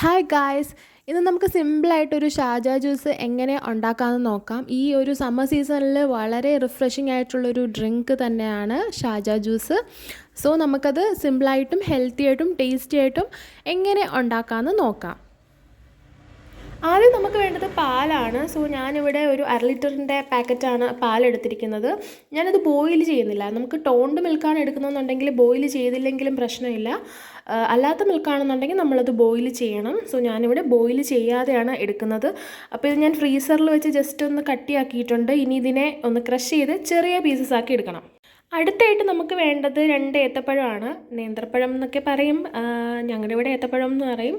Hi guys ഇന്ന് നമുക്ക് സിമ്പിളായിട്ടൊരു Shaja juice എങ്ങനെ ഉണ്ടാക്കാമെന്ന് നോക്കാം. ഈ ഒരു സമ്മർ സീസണിൽ വളരെ റിഫ്രഷിംഗ് ആയിട്ടുള്ളൊരു ഡ്രിങ്ക് തന്നെയാണ് ഷാജ ജ്യൂസ് സോ നമുക്കത് സിമ്പിളായിട്ടും ഹെൽത്തി ആയിട്ടും ടേസ്റ്റി ആയിട്ടും എങ്ങനെ ഉണ്ടാക്കാമെന്ന് നോക്കാം. ആദ്യം നമുക്ക് വേണ്ടത് പാലാണ്. സോ ഞാനിവിടെ ഒരു അര ലിറ്ററിന്റെ പാക്കറ്റാണ് പാലെടുത്തിരിക്കുന്നത്. ഞാനത് ബോയിൽ ചെയ്യുന്നില്ല. നമുക്ക് ടോണ്ട് മിൽക്കാണ് എടുക്കുന്നതെന്നുണ്ടെങ്കിൽ ബോയിൽ ചെയ്തില്ലെങ്കിലും പ്രശ്നമില്ല. അല്ലാത്ത മിൽക്കാണെന്നുണ്ടെങ്കിൽ നമ്മളത് ബോയിൽ ചെയ്യണം. സോ ഞാനിവിടെ ബോയിൽ ചെയ്യാതെയാണ് എടുക്കുന്നത്. അപ്പോൾ ഇത് ഞാൻ ഫ്രീസറിൽ വെച്ച് ജസ്റ്റ് ഒന്ന് കട്ടിയാക്കിയിട്ടുണ്ട്. ഇനി ഇതിനെ ഒന്ന് ക്രഷ് ചെയ്ത് ചെറിയ പീസസ് ആക്കി എടുക്കണം. അടുത്തായിട്ട് നമുക്ക് വേണ്ടത് രണ്ട് ഏത്തപ്പഴമാണ്. നേന്ത്രപ്പഴം എന്നൊക്കെ പറയും. ഞങ്ങളുടെ ഇവിടെ ഏത്തപ്പഴം എന്ന് പറയും.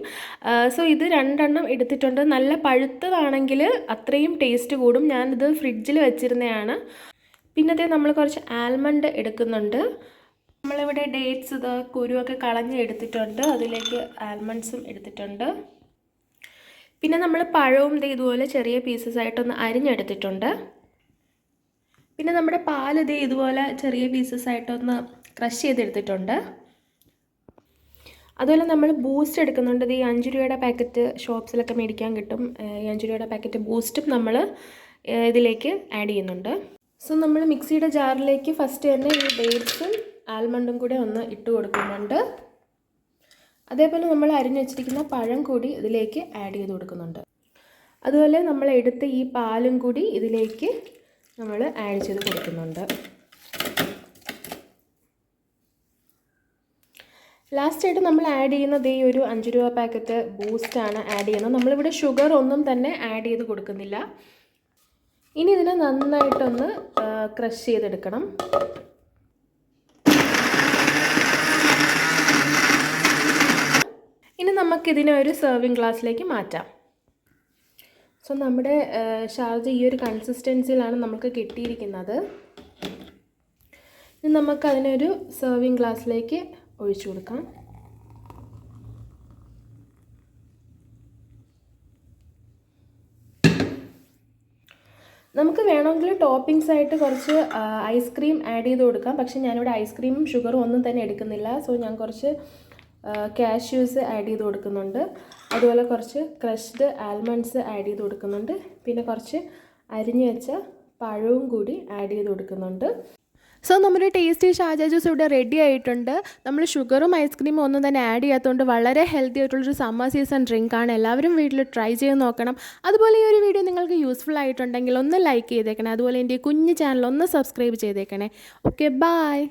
സോ ഇത് രണ്ടെണ്ണം എടുത്തിട്ടുണ്ട്. നല്ല പഴുത്തതാണെങ്കിൽ അത്രയും ടേസ്റ്റ് കൂടും. ഞാനിത് ഫ്രിഡ്ജിൽ വെച്ചിരുന്നതാണ് പിന്നത്തെ നമ്മൾ കുറച്ച് ആൽമണ്ട് എടുക്കുന്നുണ്ട്. നമ്മളിവിടെ ഡേറ്റ്സ് ഇത് കുരുവൊക്കെ കളഞ്ഞ് എടുത്തിട്ടുണ്ട്. അതിലേക്ക് ആൽമണ്ട്സും എടുത്തിട്ടുണ്ട്. പിന്നെ നമ്മൾ പഴവും ഇതുപോലെ ചെറിയ പീസസ് ആയിട്ടൊന്ന് അരിഞ്ഞെടുത്തിട്ടുണ്ട്. പിന്നെ നമ്മുടെ പാൽ ഇത് ഇതുപോലെ ചെറിയ പീസസ് ആയിട്ടൊന്ന് ക്രഷ് ചെയ്തെടുത്തിട്ടുണ്ട്. അതുപോലെ നമ്മൾ ബൂസ്റ്റ് എടുക്കുന്നുണ്ട്. ഈ അഞ്ച് രൂപയുടെ പാക്കറ്റ് ഷോപ്സിലൊക്കെ മേടിക്കാൻ കിട്ടും. ഈ അഞ്ച് രൂപയുടെ പാക്കറ്റ് ബൂസ്റ്റും നമ്മൾ ഇതിലേക്ക് ആഡ് ചെയ്യുന്നുണ്ട്. സോ നമ്മൾ മിക്സിയുടെ ജാറിലേക്ക് ഫസ്റ്റ് തന്നെ ഈ ഡേറ്റ്സും ആൽമണ്ടും കൂടെ ഒന്ന് ഇട്ട് കൊടുക്കുന്നുണ്ട്. അതേപോലെ നമ്മൾ അരിഞ്ഞു വെച്ചിരിക്കുന്ന പഴം കൂടി ഇതിലേക്ക് ആഡ് ചെയ്ത് കൊടുക്കുന്നുണ്ട്. അതുപോലെ നമ്മൾ എടുത്ത ഈ പാലും കൂടി ഇതിലേക്ക് നമ്മൾ ആഡ് ചെയ്ത് കൊടുക്കുന്നുണ്ട്. ലാസ്റ്റായിട്ട് നമ്മൾ ആഡ് ചെയ്യുന്നത് ഈ ഒരു അഞ്ച് രൂപ പാക്കറ്റ് ബൂസ്റ്റാണ് ആഡ് ചെയ്യുന്നത്. നമ്മളിവിടെ ഷുഗർ ഒന്നും തന്നെ ആഡ് ചെയ്ത് കൊടുക്കുന്നില്ല. ഇനി ഇതിനെ നന്നായിട്ടൊന്ന് ക്രഷ് ചെയ്തെടുക്കണം. ഇനി നമുക്കിതിനെ ഒരു സെർവിങ് ഗ്ലാസ്സിലേക്ക് മാറ്റാം. സോ നമ്മുടെ ഷാർജ ഈ ഒരു കൺസിസ്റ്റൻസിയിലാണ് നമുക്ക് കിട്ടിയിരിക്കുന്നത്. ഇനി നമുക്ക് അതിനൊരു സെർവിങ് ഗ്ലാസ്സിലേക്ക് ഒഴിച്ചു കൊടുക്കാം. നമുക്ക് വേണമെങ്കിൽ ടോപ്പിങ്സ് ആയിട്ട് കുറച്ച് ഐസ്ക്രീം ആഡ് ചെയ്ത് കൊടുക്കാം. പക്ഷേ ഞാനിവിടെ ഐസ്ക്രീമും ഷുഗറും ഒന്നും തന്നെ എടുക്കുന്നില്ല. സോ ഞാൻ കുറച്ച് കാഷ്യൂസ് ആഡ് ചെയ്ത് കൊടുക്കുന്നുണ്ട്. അതുപോലെ കുറച്ച് ക്രഷ്ഡ് ആൽമണ്ട്സ് ആഡ് ചെയ്ത് കൊടുക്കുന്നുണ്ട്. പിന്നെ കുറച്ച് അരിഞ്ഞു വെച്ച പഴവും കൂടി ആഡ് ചെയ്ത് കൊടുക്കുന്നുണ്ട്. സോ നമ്മുടെ ടേസ്റ്റി ഷാജ ജ്യൂസ് ഇവിടെ റെഡി ആയിട്ടുണ്ട്. നമ്മൾ ഷുഗറും ഐസ്ക്രീമും ഒന്നും തന്നെ ആഡ് ചെയ്യാത്തതുകൊണ്ട് വളരെ ഹെൽത്തി ആയിട്ടുള്ളൊരു സമ്മർ സീസൺ ഡ്രിങ്ക് ആണ്. എല്ലാവരും വീട്ടിൽ ട്രൈ ചെയ്ത് നോക്കണം. അതുപോലെ ഈ ഒരു വീഡിയോ നിങ്ങൾക്ക് യൂസ്ഫുൾ ആയിട്ടുണ്ടെങ്കിൽ ഒന്ന് ലൈക്ക് ചെയ്തേക്കണേ. അതുപോലെ എന്റെ കുഞ്ഞു ചാനൽ ഒന്ന് സബ്സ്ക്രൈബ് ചെയ്തേക്കണേ. Okay bye